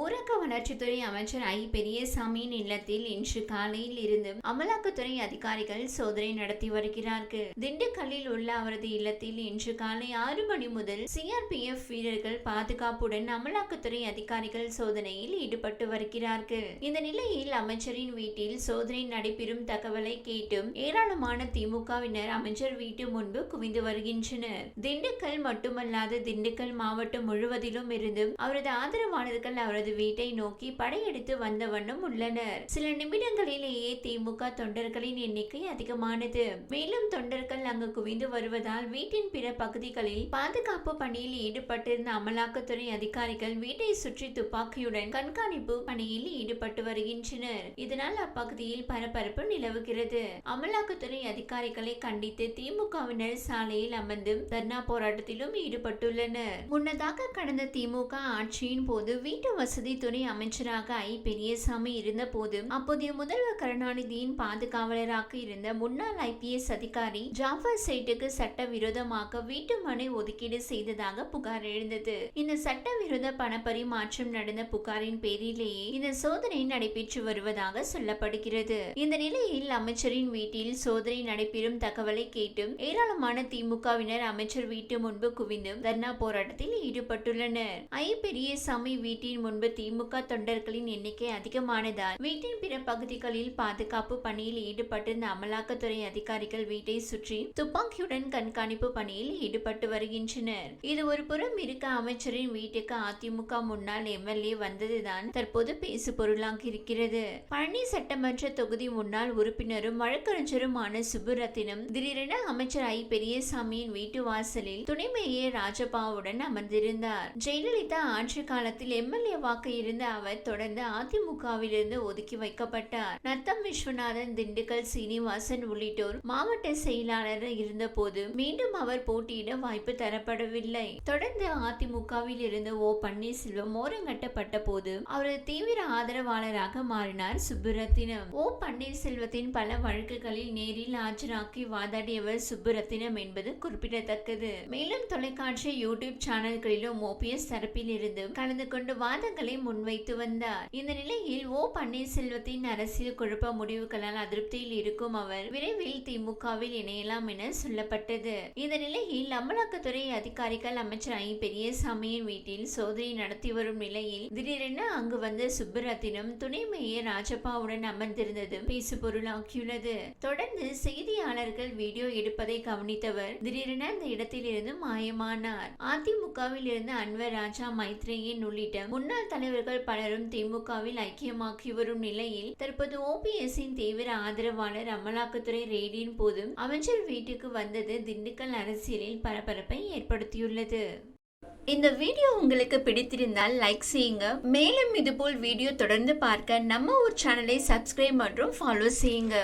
ஊரக வளர்ச்சித்துறை அமைச்சர் ஐ பெரியசாமியின் இல்லத்தில் இன்று காலையில் இருந்து அமலாக்கத்துறை அதிகாரிகள் சோதனை நடத்தி வருகிறார்கள். திண்டுக்கல்லில் உள்ள அவரது இல்லத்தில் இன்று காலை ஆறு மணி முதல் சிஆர்பிஎஃப் வீரர்கள் பாதுகாப்புடன் அமலாக்கத்துறை அதிகாரிகள் சோதனையில் ஈடுபட்டு வருகிறார்கள். இந்த நிலையில் அமைச்சரின் வீட்டில் சோதனை நடைபெறும் தகவலை கேட்டும் ஏராளமான திமுகவினர் அமைச்சர் வீட்டு முன்பு குவிந்து வருகின்றனர். திண்டுக்கல் மட்டுமல்லாது திண்டுக்கல் மாவட்டம் முழுவதிலும் இருந்தும் அவரது ஆதரவாளர்கள் அவரது வீட்டை நோக்கி படையெடுத்து வந்த வண்ணம் உள்ளனர். சில நிமிடங்களிலேயே திமுக தொண்டர்களின் எண்ணிக்கை அதிகமானது. மேலும் தொண்டர்கள் அங்கு குவிந்து வருவதால் வீட்டின் பிற பகுதிகளில் பாதுகாப்பு பணியில் ஈடுபட்டிருந்த அமலாக்கத்துறை அதிகாரிகள் வீட்டை சுற்றி துப்பாக்கியுடன் கண்காணிப்பு பணியில் ஈடுபட்டு வருகின்றனர். இதனால் அப்பகுதியில் பரபரப்பு நிலவுகிறது. அமலாக்கத்துறை அதிகாரிகளை கண்டித்து திமுகவினர் சாலையில் அமர்ந்து தர்ணா போராட்டத்திலும் ஈடுபட்டுள்ளனர். முன்னதாக கடந்த திமுக ஆட்சியின் போது வீட்டு வசதித்துறை அமைச்சராக ஐ. பெரியசாமி இருந்த போதும் அப்போதைய முதல்வர் கருணாநிதியின் பாதுகாவலராக இருந்த முன்னாள் ஐபிஎஸ் அதிகாரி ஜாஃபர் சேட்டுக்கு சட்டவிரோதமாக வீட்டு மனை ஒதுக்கீடு செய்ததாக புகார் எழுந்தது. இந்த பண பரிமாற்றம் நடந்த புகாரின் பேரிலேயே இந்த சோதனை நடைபெற்று வருவதாக சொல்லப்படுகிறது. இந்த நிலையில் அமைச்சரின் வீட்டில் சோதனை நடைபெறும் தகவலை கேட்டும் ஏராளமான திமுகவினர் அமைச்சர் வீட்டு முன்பு குவிந்தும் தர்ணா போராட்டத்தில் ஈடுபட்டுள்ளனர். ஐ. பெரியசாமி வீட்டின் முன்பு குடும்ப திமுக தொண்டர்களின் எண்ணிக்கை அதிகமானதால் வீட்டின் பிற பகுதிகளில் பாதுகாப்பு பணியில் ஈடுபட்டிருந்த அமலாக்கத்துறை அதிகாரிகள் வீட்டை சுற்றி துப்பாக்கியுடன் கண்காணிப்பு பணியில் ஈடுபட்டு வருகின்றனர். இது ஒரு புறம் இருக்க அமைச்சரின் வீட்டுக்கு அதிமுக முன்னாள் எம்எல்ஏ வந்ததுதான் தற்போது பேசு பொருளாகி இருக்கிறது பழனி சட்டமன்ற தொகுதி முன்னாள் உறுப்பினரும் வழக்கறிஞருமான சுப்புரத்தினம் திடீரென அமைச்சர் ஐ. பெரியசாமியின் வீட்டு வாசலில் துணை மேயர் ராஜபாவுடன் அமர்ந்திருந்தார். ஜெயலலிதா ஆட்சி காலத்தில் எம்எல்ஏ வாக்கு இருந்த அவர் தொடர்ந்து அதிமுகவிலிருந்து ஒதுக்கி வைக்கப்பட்டார். நத்தம் விஸ்வநாதன் திண்டுக்கல் சீனிவாசன் உள்ளிட்டோர் மாவட்ட செயலாளர் இருந்தபோது மீண்டும் அவர் போட்டியிட வாய்ப்பு தரப்படவில்லை. தொடர்ந்து அதிமுகவில் இருந்து ஓ. பன்னீர்செல்வம் ஓரங்கட்டப்பட்ட போது அவரது தீவிர ஆதரவாளராக மாறினார் சுப்புரத்தினம். ஓ. பன்னீர்செல்வத்தின் பல வழக்குகளில் நேரில் ஆஜராக்கி வாதாடியவர் சுப்புரத்தினம் என்பது குறிப்பிடத்தக்கது. மேலும் தொலைக்காட்சி யூடியூப் சேனல்களிலும் ஓபிஎஸ் தரப்பில் இருந்து கலந்து கொண்டு வாத வாதங்களை முன்வைத்து வந்தார். இந்த நிலையில் ஓ பன்னீர்செல்வத்தின் அரசியல் குழப்ப முடிவுகளால் அதிருப்தியில் இருக்கும் அவர் விரைவில் திமுகவில் இணையலாம் என சொல்லப்பட்டது. இந்த நிலையில் அமலாக்கத்துறை அதிகாரிகள் அமைச்சர் ஐ. பெரியசாமியின் வீட்டில் சோதனை நடத்தி வரும் நிலையில் திடீரென அங்கு வந்த சுப்பரத்தினம் துணை மேயர் ராஜப்பாவுடன் அமர்ந்திருந்தது பேசு பொருளாக்கியுள்ளது தொடர்ந்து செய்தியாளர்கள் வீடியோ எடுப்பதை கவனித்தவர் திடீரென அந்த இடத்திலிருந்து மாயமானார். அதிமுகவில் இருந்து அன்வர் ராஜா மைத்ரேயன் உள்ளிட்ட முன்னாள் முன்னாள் தலைவர்கள் பலரும் திமுகவில் ஐக்கியமாக்கி வரும் நிலையில் தற்போது ஓபிஎஸ்ஸின் தீவிர ஆதரவாளர் அமலாக்கத்துறை ரெய்டின் போதும் அமைச்சர் வீட்டுக்கு வந்தது திண்டுக்கல் அரசியலில் பரபரப்பை ஏற்படுத்தியுள்ளது. இந்த வீடியோ உங்களுக்கு பிடித்திருந்தால் லைக் செய்யுங்க. மேலும் இதுபோல் வீடியோ தொடர்ந்து பார்க்க நம்ம ஒரு சேனலை சப்ஸ்கிரைப் மற்றும் ஃபாலோ செய்யுங்க.